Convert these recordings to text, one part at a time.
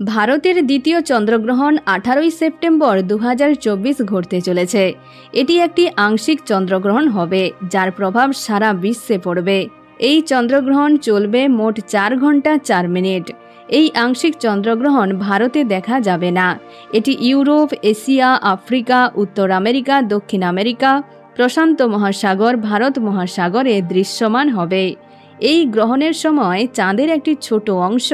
ভারতের দ্বিতীয় চন্দ্রগ্রহণ আঠারোই সেপ্টেম্বর দু হাজার চব্বিশ ঘটতে চলেছে। এটি একটি আংশিক চন্দ্রগ্রহণ হবে, যার প্রভাব সারা বিশ্বে পড়বে। এই চন্দ্রগ্রহণ চলবে মোট চার ঘণ্টা চার মিনিট। এই আংশিক চন্দ্রগ্রহণ ভারতে দেখা যাবে না। এটি ইউরোপ, এশিয়া, আফ্রিকা, উত্তর আমেরিকা, দক্ষিণ আমেরিকা, প্রশান্ত মহাসাগর, ভারত মহাসাগরে দৃশ্যমান হবে। এই গ্রহণের সময় চাঁদের একটি ছোট অংশ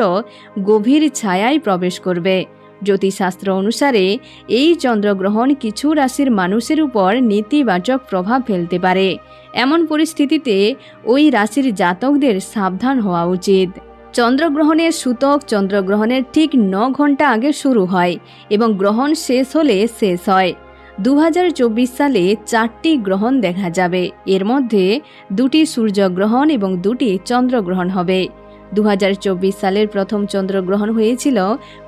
গভীর ছায়ায় প্রবেশ করবে। জ্যোতিষশাস্ত্র অনুসারে এই চন্দ্রগ্রহণ কিছু রাশির মানুষের উপর নেতিবাচক প্রভাব ফেলতে পারে। এমন পরিস্থিতিতে ওই রাশির জাতকদের সাবধান হওয়া উচিত। চন্দ্রগ্রহণের সূতক চন্দ্রগ্রহণের ঠিক ন ঘণ্টা আগে শুরু হয় এবং গ্রহণ শেষ হলে শেষ হয়। দু হাজার চব্বিশ সালে চারটি গ্রহণ দেখা যাবে। এর মধ্যে দুটি সূর্যগ্রহণ এবং দুটি চন্দ্রগ্রহণ হবে। দু হাজার চব্বিশ সালের প্রথম চন্দ্রগ্রহণ হয়েছিল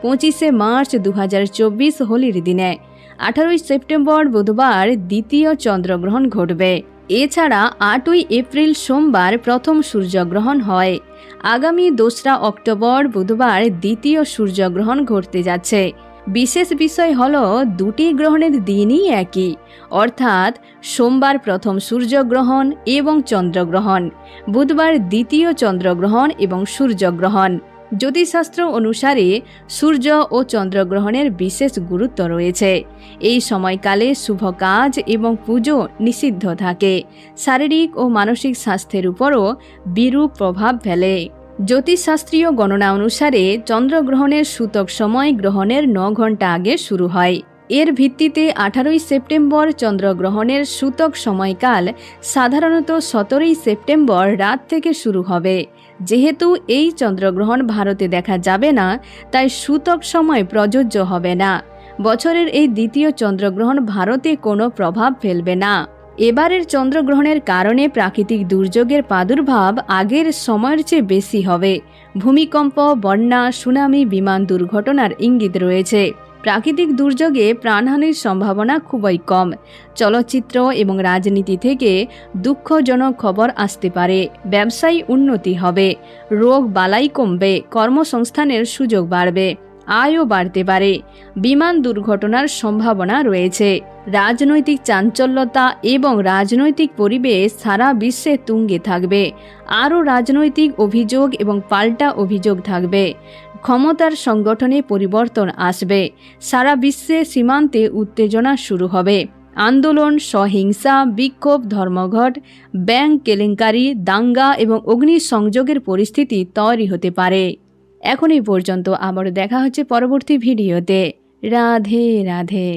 পঁচিশে মার্চ দু হাজার চব্বিশ হোলির দিনে। আঠারোই সেপ্টেম্বর বুধবার দ্বিতীয় চন্দ্রগ্রহণ ঘটবে। এছাড়া আটই এপ্রিল সোমবার প্রথম সূর্যগ্রহণ হয়। আগামী দোসরা অক্টোবর বুধবার দ্বিতীয় সূর্যগ্রহণ ঘটতে যাচ্ছে। বিশেষ বিষয় হল দুটি গ্রহণের দিনই একই, অর্থাৎ সোমবার প্রথম সূর্যগ্রহণ এবং চন্দ্রগ্রহণ, বুধবার দ্বিতীয় চন্দ্রগ্রহণ এবং সূর্যগ্রহণ। জ্যোতিষশাস্ত্র অনুসারে সূর্য ও চন্দ্রগ্রহণের বিশেষ গুরুত্ব রয়েছে। এই সময়কালে শুভ কাজ এবং পুজো নিষিদ্ধ থাকে। শারীরিক ও মানসিক স্বাস্থ্যের উপরও বিরূপ প্রভাব ফেলে। জ্যোতিষশাস্ত্রীয় গণনা অনুসারে চন্দ্রগ্রহণের সূতক সময় গ্রহণের ন ঘণ্টা আগে শুরু হয়। এর ভিত্তিতে আঠারোই সেপ্টেম্বর চন্দ্রগ্রহণের সূতক সময়কাল সাধারণত সতেরোই সেপ্টেম্বর রাত থেকে শুরু হবে। যেহেতু এই চন্দ্রগ্রহণ ভারতে দেখা যাবে না, তাই সূতক সময় প্রযোজ্য হবে না। বছরের এই দ্বিতীয় চন্দ্রগ্রহণ ভারতে কোনো প্রভাব ফেলবে না। এবারের চন্দ্রগ্রহণের কারণে প্রাকৃতিক দুর্যোগের প্রাদুর্ভাব আগের সময়ের চেয়ে বেশি হবে। ভূমিকম্প, বন্যা, সুনামি, বিমান দুর্ঘটনার ইঙ্গিত রয়েছে। প্রাকৃতিক দুর্যোগে প্রাণহানির সম্ভাবনা খুবই কম। চলচ্চিত্র এবং রাজনীতি থেকে দুঃখজনক খবর আসতে পারে। ব্যবসায়ী উন্নতি হবে। রোগ বালাই কমবে। কর্মসংস্থানের সুযোগ বাড়বে। আয়ও বাড়তে পারে। বিমান দুর্ঘটনার সম্ভাবনা রয়েছে। রাজনৈতিক চাঞ্চল্যতা এবং রাজনৈতিক পরিবেশ সারা বিশ্বে তুঙ্গে থাকবে। আরও রাজনৈতিক অভিযোগ এবং পাল্টা অভিযোগ থাকবে। ক্ষমতার সংগঠনে পরিবর্তন আসবে। সারা বিশ্বে সীমান্তে উত্তেজনা শুরু হবে। আন্দোলন, সহিংসা, বিক্ষোভ, ধর্মঘট, ব্যাংক কেলেঙ্কারি, দাঙ্গা এবং অগ্নিসংযোগের পরিস্থিতি তৈরি হতে পারে। এখন এই পর্যন্ত আবারও দেখা হচ্ছে পরবর্তী ভিডিওতে। রাধে রাধে।